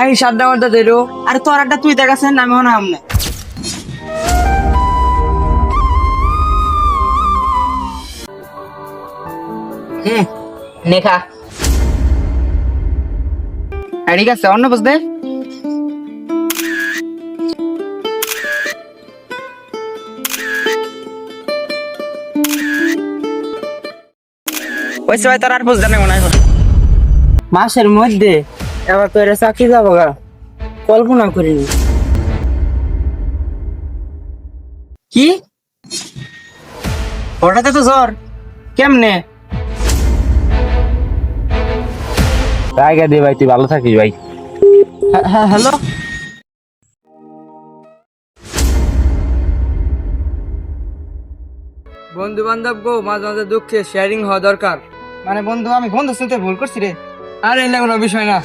I সাতটা মধ্যে দেরো। আরে তোর একটা তুই দেখাছেন আমি মনে হয় না হুম নেখা ঠিক আছে অন্য বুঝতে ওই সময় তোর আর বুঝতে না মনে হয় মাসের মধ্যে। এবার তোর চাকরি যাব গা। কল্পনা করিনি কি? হঠাৎ তো জ্বর? কেমনে? দে ভাই তুই ভালো থাকিস ভাই। হ্যাঁ হ্যালো? বন্ধু বান্ধব গো মাঝে মাঝে দুঃখে শেয়ারিং হওয়া দরকার। মানে বন্ধু আমি বন্ধু শুনতে ভুল করছি রে। আর এলে কোনো বিষয় না।